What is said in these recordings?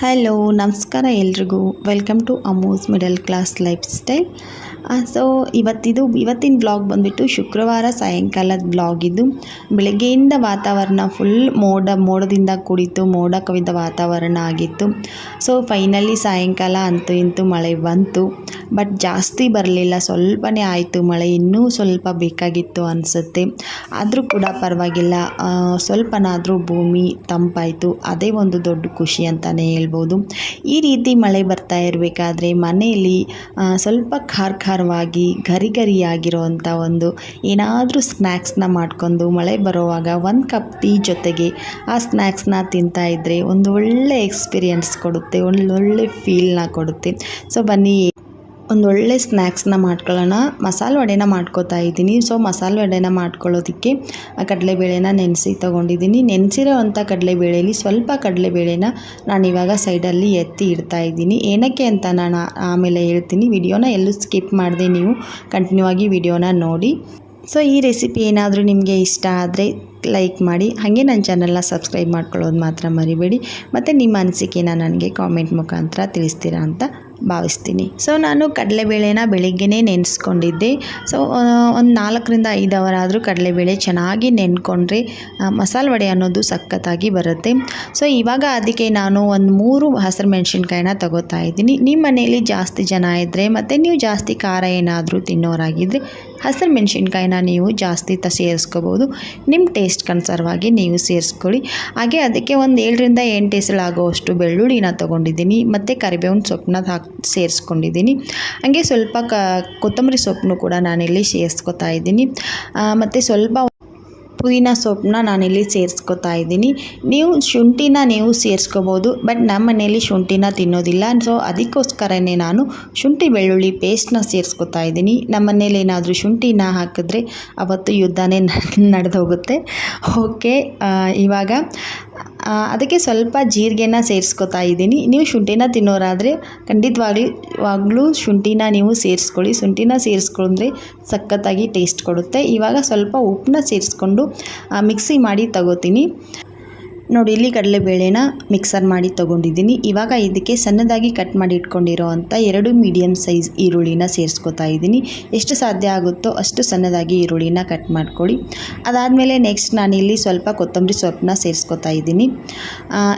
Hello ನಮಸ್ಕಾರ ಎಲ್ರಿಗೂ. Welcome to ಅಮೂಸ್ middle class life style so ಇವತ್ತಿದು, ಇವತ್ತಿನ ಬ್ಲಾಗ್ ಬಂದುಬಿಟ್ಟು ಶುಕ್ರವಾರ ಸಾಯಂಕಾಲದ ಬ್ಲಾಗ್ ಇದು. ಬೆಳಗ್ಗೆಯಿಂದ ವಾತಾವರಣ ಫುಲ್ ಮೋಡ, ಮೋಡದಿಂದ ಕೂಡಿತ್ತು, ಮೋಡ ಕವಿದ ವಾತಾವರಣ ಆಗಿತ್ತು. ಸೊ ಫೈನಲಿ ಸಾಯಂಕಾಲ ಅಂತೂ ಇಂತೂ ಮಳೆ ಬಂತು. ಬಟ್ ಜಾಸ್ತಿ ಬರಲಿಲ್ಲ, ಸ್ವಲ್ಪನೇ ಆಯಿತು ಮಳೆ, ಇನ್ನೂ ಸ್ವಲ್ಪ ಬೇಕಾಗಿತ್ತು ಅನಿಸುತ್ತೆ. ಆದರೂ ಕೂಡ ಪರವಾಗಿಲ್ಲ ಸ್ವಲ್ಪನಾದರೂ ಭೂಮಿ ತಂಪಾಯಿತು. ಅದೇ ಒಂದು ದೊಡ್ಡ ಖುಷಿ ಅಂತಲೇ ಹೇಳ್ಬೋದು. ಈ ರೀತಿ ಮಳೆ ಬರ್ತಾ ಇರಬೇಕಾದ್ರೆ ಮನೆಯಲ್ಲಿ ಸ್ವಲ್ಪ ಖಾರ ಖಾರವಾಗಿ ಗರಿ ಗರಿಯಾಗಿರೋವಂಥ ಒಂದು ಏನಾದರೂ ಸ್ನ್ಯಾಕ್ಸ್ನ ಮಾಡ್ಕೊಂಡು ಮಳೆ ಬರೋವಾಗ ಒಂದು ಕಪ್ ಟೀ ಜೊತೆಗೆ ಆ ಸ್ನ್ಯಾಕ್ಸ್ನ ತಿಂತಾ ಇದ್ದರೆ ಒಂದು ಒಳ್ಳೆ ಎಕ್ಸ್ಪೀರಿಯನ್ಸ್ ಕೊಡುತ್ತೆ ಒಂದು ಒಳ್ಳೆ ಫೀಲ್ನ ಕೊಡುತ್ತೆ. ಸೊ ಬನ್ನಿ ಒಂದು ಒಳ್ಳೆ ಸ್ನ್ಯಾಕ್ಸ್ನ ಮಾಡ್ಕೊಳ್ಳೋಣ. ಮಸಾಲೆ ವಡೆನ ಮಾಡ್ಕೋತಾ ಇದ್ದೀನಿ. ಸೊ ಮಸಾಲೆ ವಡೆನ ಮಾಡ್ಕೊಳ್ಳೋದಕ್ಕೆ ಕಡಲೆಬೇಳೆನ ನೆನೆಸಿ ತೊಗೊಂಡಿದ್ದೀನಿ. ನೆನೆಸಿರೋವಂಥ ಕಡಲೆಬೇಳೆಯಲ್ಲಿ ಸ್ವಲ್ಪ ಕಡಲೆಬೇಳೆನ ನಾನು ಇವಾಗ ಸೈಡಲ್ಲಿ ಎತ್ತಿ ಇಡ್ತಾ ಇದ್ದೀನಿ. ಏನಕ್ಕೆ ಅಂತ ನಾನು ಆಮೇಲೆ ಹೇಳ್ತೀನಿ. ವಿಡಿಯೋನ ಎಲ್ಲೂ ಸ್ಕಿಪ್ ಮಾಡಿದೆ ನೀವು ಕಂಟಿನ್ಯೂ ಆಗಿ ವಿಡಿಯೋನ ನೋಡಿ. ಸೊ ಈ ರೆಸಿಪಿ ಏನಾದರೂ ನಿಮಗೆ ಇಷ್ಟ ಆದರೆ ಲೈಕ್ ಮಾಡಿ. ಹಾಗೆ ನನ್ನ ಚಾನಲ್ನ ಸಬ್ಸ್ಕ್ರೈಬ್ ಮಾಡ್ಕೊಳ್ಳೋದು ಮಾತ್ರ ಮರಿಬೇಡಿ. ಮತ್ತು ನಿಮ್ಮ ಅನಿಸಿಕೆನ ನನಗೆ ಕಾಮೆಂಟ್ ಮುಖಾಂತರ ತಿಳಿಸ್ತೀರಾ ಅಂತ ಭಾವಿಸ್ತೀನಿ. ಸೊ ನಾನು ಕಡಲೆಬೇಳೆನ ಬೆಳಿಗ್ಗೆನೇ ನೆನೆಸ್ಕೊಂಡಿದ್ದೆ. ಸೊ ಒಂದು ನಾಲ್ಕರಿಂದ ಐದು ಅವರ್ ಆದರೂ ಕಡಲೆಬೇಳೆ ಚೆನ್ನಾಗಿ ನೆನ್ಕೊಂಡ್ರೆ ಮಸಾಲೆ ವಡೆ ಅನ್ನೋದು ಸಖತ್ತಾಗಿ ಬರುತ್ತೆ. ಸೊ ಇವಾಗ ಅದಕ್ಕೆ ನಾನು ಒಂದು ಮೂರು ಹಸಿರು ಮೆಣಸಿನ್ಕಾಯಿನ ತಗೋತಾ ಇದ್ದೀನಿ. ನಿಮ್ಮ ಮನೆಯಲ್ಲಿ ಜಾಸ್ತಿ ಜನ ಇದ್ದರೆ ಮತ್ತು ನೀವು ಜಾಸ್ತಿ ಖಾರ ಏನಾದರೂ ತಿನ್ನೋರಾಗಿದ್ದರೆ ಹಸಿರು ಮೆಣಸಿನ್ಕಾಯಿನ ನೀವು ಜಾಸ್ತಿ ತ, ಸೇರಿಸ್ಕೋಬೋದು. ನಿಮ್ಮ ಕನ್ಸರ್ವಾಗಿ ನೀವು ಸೇರಿಸ್ಕೊಳ್ಳಿ. ಹಾಗೆ ಅದಕ್ಕೆ ಒಂದು ಏಳರಿಂದ ಎಂಟು ಎಸಳಾಗುವಷ್ಟು ಬೆಳ್ಳುಳ್ಳಿನ ತೊಗೊಂಡಿದ್ದೀನಿ, ಮತ್ತು ಕರಿಬೇವಿನ ಸೊಪ್ಪನ್ನ ಹಾಕಿ ಸೇರಿಸ್ಕೊಂಡಿದ್ದೀನಿ. ಹಾಗೆ ಸ್ವಲ್ಪ ಕೊತ್ತಂಬರಿ ಸೊಪ್ಪನ್ನು ಕೂಡ ನಾನಿಲ್ಲಿ ಸೇರಿಸ್ಕೊತಾ ಇದ್ದೀನಿ. ಮತ್ತು ಸ್ವಲ್ಪ ಪುದೀನ ಸೊಪ್ಪನ್ನ ನಾನಿಲ್ಲಿ ಸೇರಿಸ್ಕೊತಾ ಇದ್ದೀನಿ. ನೀವು ಶುಂಠಿನ ನೀವು ಸೇರಿಸ್ಕೋಬೋದು, ಬಟ್ ನಮ್ಮ ಮನೆಯಲ್ಲಿ ಶುಂಠಿನ ತಿನ್ನೋದಿಲ್ಲ. ಸೊ ಅದಕ್ಕೋಸ್ಕರನೇ ನಾನು ಶುಂಠಿ ಬೆಳ್ಳುಳ್ಳಿ ಪೇಸ್ಟ್ನ ಸೇರಿಸ್ಕೊತಾ ಇದ್ದೀನಿ. ನಮ್ಮ ಮನೇಲಿ ಏನಾದರೂ ಶುಂಠಿನ ಹಾಕಿದ್ರೆ ಅವತ್ತು ಯುದ್ಧನೇ ನಡೆದೋಗುತ್ತೆ. ಓಕೆ ಇವಾಗ ಅದಕ್ಕೆ ಸ್ವಲ್ಪ ಜೀರಿಗೆನ ಸೇರಿಸ್ಕೊತಾ ಇದ್ದೀನಿ. ನೀವು ಶುಂಠಿನ ತಿನ್ನೋರಾದರೆ ಖಂಡಿತವಾಗ್ಲಿ, ವಾಗಲೂ ಶುಂಠಿನ ನೀವು ಸೇರಿಸ್ಕೊಳ್ಳಿ. ಶುಂಠಿನ ಸೇರಿಸ್ಕೊಂಡ್ರೆ ಸಖತ್ತಾಗಿ ಟೇಸ್ಟ್ ಕೊಡುತ್ತೆ. ಇವಾಗ ಸ್ವಲ್ಪ ಉಪ್ಪನ್ನ ಸೇರಿಸ್ಕೊಂಡು ಮಿಕ್ಸಿ ಮಾಡಿ ತಗೋತೀನಿ. ನೋಡಿ ಇಲ್ಲಿ ಕಡಲೆಬೇಳೆನ ಮಿಕ್ಸರ್ ಮಾಡಿ ತೊಗೊಂಡಿದ್ದೀನಿ. ಇವಾಗ ಇದಕ್ಕೆ ಸಣ್ಣದಾಗಿ ಕಟ್ ಮಾಡಿ ಇಟ್ಕೊಂಡಿರೋ ಅಂಥ ಎರಡು ಮೀಡಿಯಮ್ ಸೈಜ್ ಈರುಳ್ಳಿನ ಸೇರಿಸ್ಕೊತಾ ಇದ್ದೀನಿ. ಎಷ್ಟು ಸಾಧ್ಯ ಆಗುತ್ತೋ ಅಷ್ಟು ಸಣ್ಣದಾಗಿ ಈರುಳ್ಳಿನ ಕಟ್ ಮಾಡ್ಕೊಳ್ಳಿ. ಅದಾದಮೇಲೆ ನೆಕ್ಸ್ಟ್ ನಾನಿಲ್ಲಿ ಸ್ವಲ್ಪ ಕೊತ್ತಂಬರಿ ಸೊಪ್ಪನ್ನ ಸೇರಿಸ್ಕೊತಾ ಇದ್ದೀನಿ.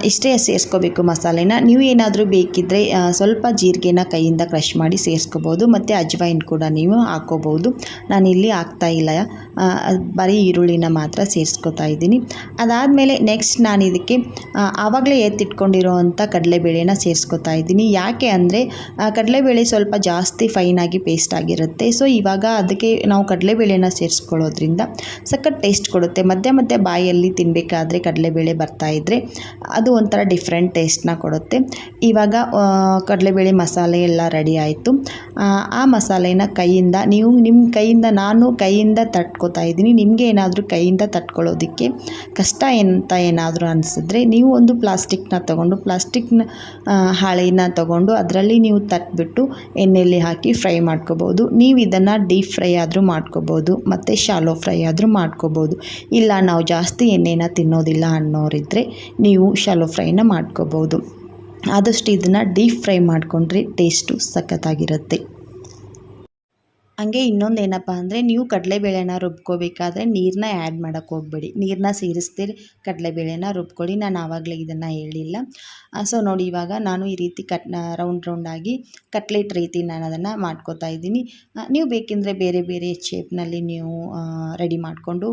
ಇಷ್ಟೇ ಸೇರಿಸ್ಕೋಬೇಕು ಮಸಾಲೆನ. ನೀವು ಏನಾದರೂ ಬೇಕಿದ್ದರೆ ಸ್ವಲ್ಪ ಜೀರಿಗೆನ ಕೈಯಿಂದ ಕ್ರಷ್ ಮಾಡಿ ಸೇರಿಸ್ಕೋಬೋದು. ಮತ್ತು ಅಜ್ವೈನ್ ಕೂಡ ನೀವು ಹಾಕ್ಕೋಬೋದು. ನಾನಿಲ್ಲಿ ಹಾಕ್ತಾ ಇಲ್ಲ. ಆ, ಅದ್ ಬರೀ ಈರುಳ್ಳಿನ ಮಾತ್ರ ಸೇರಿಸ್ಕೊತಾ ಇದ್ದೀನಿ. ಅದಾದಮೇಲೆ ನೆಕ್ಸ್ಟ್ ನಾನು ಇದಕ್ಕೆ ಆವಾಗಲೇ ಎತ್ತಿಟ್ಕೊಂಡಿರೋ ಅಂಥ ಕಡಲೆಬೇಳೆನ ಸೇರಿಸ್ಕೊತಾ ಇದ್ದೀನಿ. ಯಾಕೆ ಅಂದರೆ ಕಡಲೆಬೇಳೆ ಸ್ವಲ್ಪ ಜಾಸ್ತಿ ಫೈನಾಗಿ ಪೇಸ್ಟ್ ಆಗಿರುತ್ತೆ. ಸೊ ಇವಾಗ ಅದಕ್ಕೆ ನಾವು ಕಡಲೆಬೇಳೆನ ಸೇರಿಸ್ಕೊಳ್ಳೋದ್ರಿಂದ ಸಖತ್ ಟೇಸ್ಟ್ ಕೊಡುತ್ತೆ. ಮಧ್ಯೆ ಮಧ್ಯೆ ಬಾಯಲ್ಲಿ ತಿನ್ನಬೇಕಾದ್ರೆ ಕಡಲೆಬೇಳೆ ಬರ್ತಾ ಇದ್ದರೆ ಅದು ಒಂಥರ ಡಿಫ್ರೆಂಟ್ ಟೇಸ್ಟ್ನ ಕೊಡುತ್ತೆ. ಇವಾಗ ಕಡಲೆಬೇಳೆ ಮಸಾಲೆ ಎಲ್ಲ ರೆಡಿ ಆಯಿತು. ಆ ಮಸಾಲೆನ ಕೈಯಿಂದ ನೀವು ನಿಮ್ಮ ಕೈಯಿಂದ ನಾನು ಕೈಯಿಂದ ತಟ್ಕೋತಾ ಇದ್ದೀನಿ. ನಿಮಗೆ ಏನಾದರೂ ಕೈಯಿಂದ ತಟ್ಕೊಳ್ಳೋದಕ್ಕೆ ಕಷ್ಟ ಅಂತ ಏನಾದರೂ ಅನಿಸಿದ್ರೆ ನೀವು ಒಂದು ಪ್ಲಾಸ್ಟಿಕ್ನ ತಗೊಂಡು, ಪ್ಲಾಸ್ಟಿಕ್ನ ಹಾಳೆನ ತಗೊಂಡು ಅದರಲ್ಲಿ ನೀವು ತಟ್ಬಿಟ್ಟು ಎಣ್ಣೆಯಲ್ಲಿ ಹಾಕಿ ಫ್ರೈ ಮಾಡ್ಕೋಬೋದು. ನೀವು ಇದನ್ನು ಡೀಪ್ ಫ್ರೈ ಆದರೂ ಮಾಡ್ಕೋಬೋದು, ಮತ್ತು ಶಾಲೋ ಫ್ರೈ ಆದರೂ ಮಾಡ್ಕೋಬೋದು. ಇಲ್ಲ ನಾವು ಜಾಸ್ತಿ ಎಣ್ಣೆನ ತಿನ್ನೋದಿಲ್ಲ ಅನ್ನೋರಿದ್ದರೆ ನೀವು ಶಾಲೋ ಫ್ರೈನ ಮಾಡ್ಕೋಬೋದು. ಆದಷ್ಟು ಇದನ್ನು ಡೀಪ್ ಫ್ರೈ ಮಾಡಿಕೊಂಡ್ರೆ ಟೇಸ್ಟು ಸಖತ್ತಾಗಿರುತ್ತೆ. ಹಂಗೆ ಇನ್ನೊಂದು ಏನಪ್ಪ ಅಂದರೆ ನೀವು ಕಡಲೆಬೇಳೆನ ರುಬ್ಕೋಬೇಕಾದ್ರೆ ನೀರನ್ನ ಆ್ಯಡ್ ಮಾಡೋಕ್ಕೆ ಹೋಗ್ಬೇಡಿ. ನೀರನ್ನ ಸೇರಿಸ್ತೀರಿ, ಕಡಲೆಬೇಳೆನ ರುಬ್ಕೊಳ್ಳಿ. ನಾನು ಆವಾಗಲೇ ಇದನ್ನು ಹೇಳಿಲ್ಲ. ಸೊ ನೋಡಿ ಇವಾಗ ನಾನು ಈ ರೀತಿ ಕಟ್ ರೌಂಡ್ ರೌಂಡಾಗಿ ಕಟ್ಲೆಟ್ ರೀತಿ ನಾನು ಅದನ್ನು ಮಾಡ್ಕೋತಾ ಇದ್ದೀನಿ. ನೀವು ಬೇಕೆಂದರೆ ಬೇರೆ ಬೇರೆ ಶೇಪ್ನಲ್ಲಿ ನೀವು ರೆಡಿ ಮಾಡಿಕೊಂಡು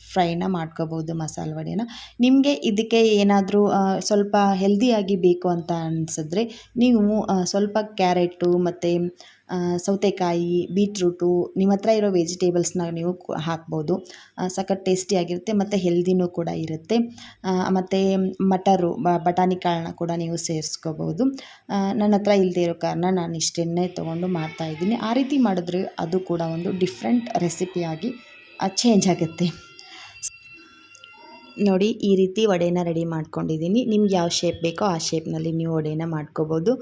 ಫ್ರೈನ ಮಾಡ್ಕೋಬೋದು ಮಸಾಲೆ ವಡೆನ. ನಿಮಗೆ ಇದಕ್ಕೆ ಏನಾದರೂ ಸ್ವಲ್ಪ ಹೆಲ್ದಿಯಾಗಿ ಬೇಕು ಅಂತ ಅನಿಸಿದ್ರೆ ನೀವು ಸ್ವಲ್ಪ ಕ್ಯಾರೆಟು ಮತ್ತು ಸೌತೆಕಾಯಿ, ಬೀಟ್ರೂಟು, ನಿಮ್ಮ ಹತ್ರ ಇರೋ ವೆಜಿಟೇಬಲ್ಸ್ನ ನೀವು ಹಾಕ್ಬೋದು. ಸಖತ್ ಟೇಸ್ಟಿಯಾಗಿರುತ್ತೆ ಮತ್ತು ಹೆಲ್ದಿನೂ ಕೂಡ ಇರುತ್ತೆ. ಮತ್ತು ಮಟರು ಬಟಾಣಿ ಕಾಳನ್ನ ಕೂಡ ನೀವು ಸೇರಿಸ್ಕೋಬೋದು. ನನ್ನ ಹತ್ರ ಇಲ್ಲದೆ ಇರೋ ಕಾರಣ ನಾನು ಇಷ್ಟೆನ್ನೇ ತೊಗೊಂಡು ಮಾಡ್ತಾಯಿದ್ದೀನಿ ಆ ರೀತಿ ಮಾಡಿದ್ರೆ ಅದು ಕೂಡ ಒಂದು ಡಿಫ್ರೆಂಟ್ ರೆಸಿಪಿಯಾಗಿ ಚೇಂಜ್ ಆಗುತ್ತೆ. ನೋಡಿ, ಈ ರೀತಿ ವಡೆನ ರೆಡಿ ಮಾಡ್ಕೊಂಡಿದ್ದೀನಿ. ನಿಮ್ಗೆ ಯಾವ ಶೇಪ್ ಬೇಕೋ ಆ ಶೇಪ್ನಲ್ಲಿ ನೀವು ವಡೆನ ಮಾಡ್ಕೋಬೋದು.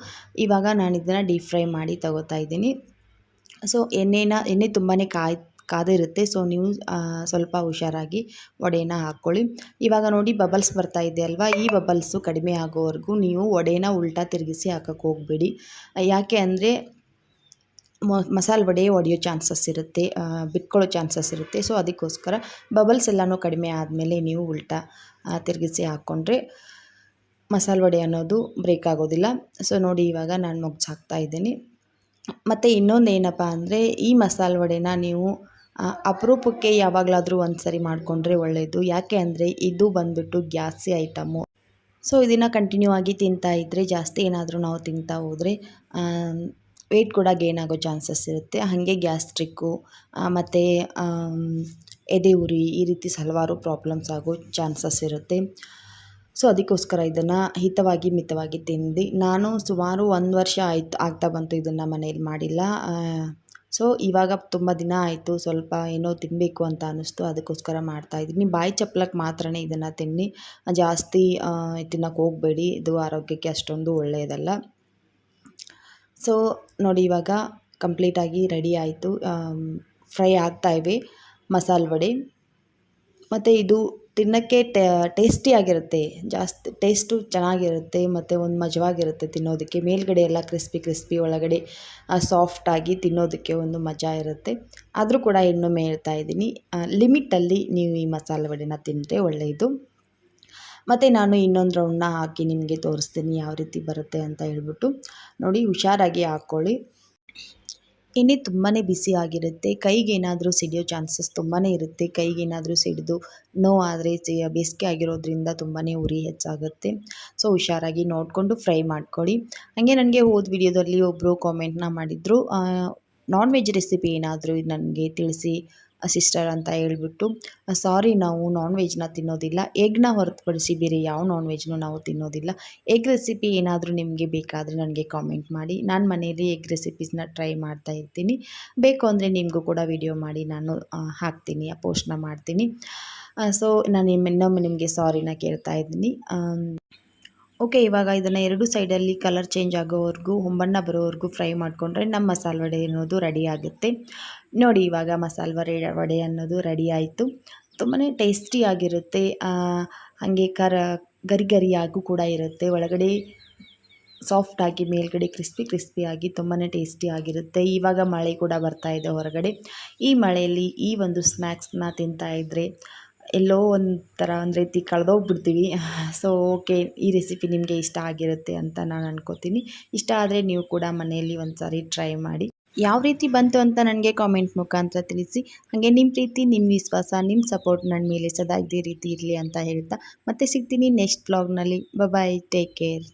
ಇವಾಗ ನಾನು ಇದನ್ನು ಡೀಪ್ ಫ್ರೈ ಮಾಡಿ ತಗೋತಾ ಇದ್ದೀನಿ. ಸೊ ಎಣ್ಣೆನ, ಎಣ್ಣೆ ತುಂಬಾ ಕಾಯ್, ಕಾದಿರುತ್ತೆ. ಸೊ ನೀವು ಸ್ವಲ್ಪ ಹುಷಾರಾಗಿ ವಡೆನ ಹಾಕ್ಕೊಳ್ಳಿ. ಇವಾಗ ನೋಡಿ ಬಬಲ್ಸ್ ಬರ್ತಾ ಇದೆ ಅಲ್ವಾ? ಈ ಬಬಲ್ಸು ಕಡಿಮೆ ಆಗೋವರೆಗೂ ನೀವು ವಡೆನ ಉಲ್ಟಾ ತಿರುಗಿಸಿ ಹಾಕೋಕ್ಕೆ ಹೋಗಬೇಡಿ. ಯಾಕೆ ಅಂದರೆ ಮಸಾಲೆ ವಡೆ ಒಡೆಯೋ ಚಾನ್ಸಸ್ ಇರುತ್ತೆ ಬಿಟ್ಕೊಳ್ಳೋ ಚಾನ್ಸಸ್ ಇರುತ್ತೆ. ಸೊ, ಅದಕ್ಕೋಸ್ಕರ ಬಬಲ್ಸ್ ಎಲ್ಲನೂ ಕಡಿಮೆ ಆದಮೇಲೆ ನೀವು ಉಲ್ಟಾ ತಿರುಗಿಸಿ ಹಾಕ್ಕೊಂಡ್ರೆ ಮಸಾಲೆ ವಡೆ ಅನ್ನೋದು ಬ್ರೇಕ್ ಆಗೋದಿಲ್ಲ. ಸೊ, ನೋಡಿ ಇವಾಗ ನಾನು ಮುಗ್ಸ್ ಹಾಕ್ತಾ ಇದ್ದೀನಿ. ಮತ್ತು ಇನ್ನೊಂದು ಏನಪ್ಪ ಅಂದರೆ, ಈ ಮಸಾಲೆ ವಡೆನ ನೀವು ಅಪರೂಪಕ್ಕೆ ಯಾವಾಗಲಾದರೂ ಒಂದು ಸರಿ ಮಾಡಿಕೊಂಡ್ರೆ ಒಳ್ಳೆಯದು ಯಾಕೆ ಅಂದರೆ, ಇದು ಬಂದುಬಿಟ್ಟು ಗ್ಯಾಸಿ ಐಟಮು. ಸೊ, ಇದನ್ನು ಕಂಟಿನ್ಯೂ ಆಗಿ ತಿಂತಾ ಇದ್ದರೆ ಜಾಸ್ತಿ ಏನಾದರೂ ನಾವು ತಿಂತಾ ಹೋದರೆ ವೆಯ್ಟ್ ಕೂಡ ಗೇನ್ ಆಗೋ ಚಾನ್ಸಸ್ ಇರುತ್ತೆ. ಹಾಗೆ ಗ್ಯಾಸ್ಟ್ರಿಕ್ಕು ಮತ್ತು ಎದೆ ಉರಿ ಈ ರೀತಿ ಹಲವಾರು ಪ್ರಾಬ್ಲಮ್ಸ್ ಆಗೋ ಚಾನ್ಸಸ್ ಇರುತ್ತೆ. ಸೊ ಅದಕ್ಕೋಸ್ಕರ ಇದನ್ನು ಹಿತವಾಗಿ ಮಿತವಾಗಿ ತಿಂದು, ನಾನು ಸುಮಾರು ಒಂದು ವರ್ಷ ಆಯಿತು, ಆಗ್ತಾ ಬಂತು ಇದನ್ನು ಮನೇಲಿ ಮಾಡಿಲ್ಲ. ಸೊ ಇವಾಗ ತುಂಬ ದಿನ ಆಯಿತು, ಸ್ವಲ್ಪ ಏನೋ ತಿನ್ನಬೇಕು ಅಂತ ಅನ್ನಿಸ್ತು ಅದಕ್ಕೋಸ್ಕರ ಮಾಡ್ತಾಯಿದ್ದೀನಿ ಬಾಯಿ ಚಪ್ಪಲಕ್ಕೆ ಮಾತ್ರನೇ ಇದನ್ನು ತಿನ್ನಿ. ಜಾಸ್ತಿ ತಿನ್ನೋಕೆ ಹೋಗಬೇಡಿ, ಇದು ಆರೋಗ್ಯಕ್ಕೆ ಅಷ್ಟೊಂದು ಒಳ್ಳೆಯದಲ್ಲ ಸೊ ನೋಡಿ, ಇವಾಗ ಕಂಪ್ಲೀಟಾಗಿ ರೆಡಿ ಆಯಿತು. ಫ್ರೈ ಆಗ್ತಾಯಿವೆ ಮಸಾಲೆ ವಡೆ. ಮತ್ತು ಇದು ತಿನ್ನೋಕ್ಕೆ ಟೇಸ್ಟಿಯಾಗಿರುತ್ತೆ ಜಾಸ್ತಿ ಟೇಸ್ಟು ಚೆನ್ನಾಗಿರುತ್ತೆ, ಮತ್ತು ಒಂದು ಮಜವಾಗಿರುತ್ತೆ ತಿನ್ನೋದಕ್ಕೆ. ಮೇಲ್ಗಡೆ ಎಲ್ಲ ಕ್ರಿಸ್ಪಿ ಕ್ರಿಸ್ಪಿ ಒಳಗಡೆ ಸಾಫ್ಟಾಗಿ ತಿನ್ನೋದಕ್ಕೆ ಒಂದು ಮಜಾ ಇರುತ್ತೆ. ಆದರೂ ಕೂಡ ಇನ್ನೊಮ್ಮೆ ಹೇಳ್ತಾ ಇದ್ದೀನಿ. ಲಿಮಿಟಲ್ಲಿ ನೀವು ಈ ಮಸಾಲೆ ವಡೆನ ತಿಂದರೆ ಒಳ್ಳೆಯದು ಮತ್ತು ನಾನು ಇನ್ನೊಂದು ರೌಂಡನ್ನ ಹಾಕಿ ನಿಮಗೆ ತೋರಿಸ್ತೀನಿ, ಯಾವ ರೀತಿ ಬರುತ್ತೆ ಅಂತ ಹೇಳ್ಬಿಟ್ಟು. ನೋಡಿ, ಹುಷಾರಾಗಿ ಹಾಕ್ಕೊಳ್ಳಿ ಎಣ್ಣೆ ತುಂಬಾ ಬಿಸಿ ಆಗಿರುತ್ತೆ. ಕೈಗೇನಾದರೂ ಸಿಡಿಯೋ ಚಾನ್ಸಸ್ ತುಂಬಾ ಇರುತ್ತೆ. ಕೈಗೇನಾದರೂ ಸಿಡಿದು ನೋವಾದರೆ ಬೇಸಿಗೆ ಆಗಿರೋದ್ರಿಂದ ತುಂಬಾ ಉರಿ ಹೆಚ್ಚಾಗುತ್ತೆ. ಸೊ, ಹುಷಾರಾಗಿ ನೋಡಿಕೊಂಡು ಫ್ರೈ ಮಾಡ್ಕೊಳ್ಳಿ. ಹಾಗೆ ನನಗೆ ಹೋದ ವಿಡಿಯೋದಲ್ಲಿ ಒಬ್ಬರು ಕಾಮೆಂಟ್ನ ಮಾಡಿದರು. ನಾನ್ ವೆಜ್ ರೆಸಿಪಿ ಏನಾದರೂ ನನಗೆ ತಿಳಿಸಿ ಸಿಸ್ಟರ್ ಅಂತ ಹೇಳ್ಬಿಟ್ಟು ಸಾರಿ ನಾವು ನಾನ್ ವೆಜ್ನ ತಿನ್ನೋದಿಲ್ಲ. ಎಗ್ನ ಹೊರತುಪಡಿಸಿ ಬೇರೆ ಯಾವ ನಾನ್ ವೆಜ್ನೂ ನಾವು ತಿನ್ನೋದಿಲ್ಲ. ಎಗ್ ರೆಸಿಪಿ ಏನಾದರೂ ನಿಮಗೆ ಬೇಕಾದರೆ ನನಗೆ ಕಾಮೆಂಟ್ ಮಾಡಿ. ನಾನು ಮನೆಯಲ್ಲಿ ಎಗ್ ರೆಸಿಪೀಸ್ನ ಟ್ರೈ ಮಾಡ್ತಾ ಇರ್ತೀನಿ. ಬೇಕು ಅಂದರೆ ನಿಮಗೂ ಕೂಡ ವಿಡಿಯೋ ಮಾಡಿ ನಾನು ಹಾಕ್ತೀನಿ ಪೋಸ್ಟ್ನ ಮಾಡ್ತೀನಿ. ಸೊ ನಾನು ಇನ್ನೊಮ್ಮೆ ನಿಮಗೆ ಸಾರಿನ ಕೇಳ್ತಾ ಇದ್ದೀನಿ. ಓಕೆ, ಇವಾಗ ಇದನ್ನು ಎರಡು ಸೈಡಲ್ಲಿ ಕಲರ್ ಚೇಂಜ್ ಆಗೋವರೆಗೂ, ಹೊಂಬಣ್ಣ ಬರೋವರೆಗೂ ಫ್ರೈ ಮಾಡಿಕೊಂಡ್ರೆ ನಮ್ಮ ಮಸಾಲೆ ವಡೆ ಅನ್ನೋದು ರೆಡಿ ಆಗುತ್ತೆ. ನೋಡಿ, ಇವಾಗ ಮಸಾಲೆ ವಡೆ ವಡೆ ಅನ್ನೋದು ರೆಡಿ ಆಯಿತು. ತುಂಬಾ ಟೇಸ್ಟಿಯಾಗಿರುತ್ತೆ ಹಾಗೆ ಕರ ಗರಿ ಗರಿಯಾಗೂ ಕೂಡ ಇರುತ್ತೆ. ಒಳಗಡೆ ಸಾಫ್ಟಾಗಿ ಮೇಲ್ಗಡೆ ಕ್ರಿಸ್ಪಿ ಕ್ರಿಸ್ಪಿಯಾಗಿ ತುಂಬಾ ಟೇಸ್ಟಿಯಾಗಿರುತ್ತೆ ಇವಾಗ ಮಳೆ ಕೂಡ ಬರ್ತಾ ಇದೆ ಹೊರಗಡೆ. ಈ ಮಳೆಯಲ್ಲಿ ಈ ಒಂದು ಸ್ನ್ಯಾಕ್ಸ್ನ ತಿಂತಾ ಇದ್ದರೆ ಎಲ್ಲೋ ಒಂಥರ ಒಂದು ರೀತಿ ಕಳೆದೋಗ್ಬಿಡ್ತೀವಿ. ಸೊ ಓಕೆ ಈ ರೆಸಿಪಿ ನಿಮಗೆ ಇಷ್ಟ ಆಗಿರುತ್ತೆ ಅಂತ ನಾನು ಅನ್ಕೋತೀನಿ. ಇಷ್ಟ ಆದರೆ ನೀವು ಕೂಡ ಮನೆಯಲ್ಲಿ ಒಂದು ಸಾರಿ ಟ್ರೈ ಮಾಡಿ. ಯಾವ ರೀತಿ ಬಂತು ಅಂತ ನನಗೆ ಕಾಮೆಂಟ್ ಮುಖಾಂತರ ತಿಳಿಸಿ. ಹಾಗೆ ನಿಮ್ಮ ಪ್ರೀತಿ ನಿಮ್ಮ ವಿಶ್ವಾಸ ನಿಮ್ಮ ಸಪೋರ್ಟ್ ನನ್ನ ಮೇಲೆ ಸದಾ ಇದೇ ರೀತಿ ಇರಲಿ ಅಂತ ಹೇಳ್ತಾ ಮತ್ತೆ ಸಿಗ್ತೀನಿ ನೆಕ್ಸ್ಟ್ ಬ್ಲಾಗ್ನಲ್ಲಿ ಬಾಯ್ ಟೇಕ್ ಕೇರ್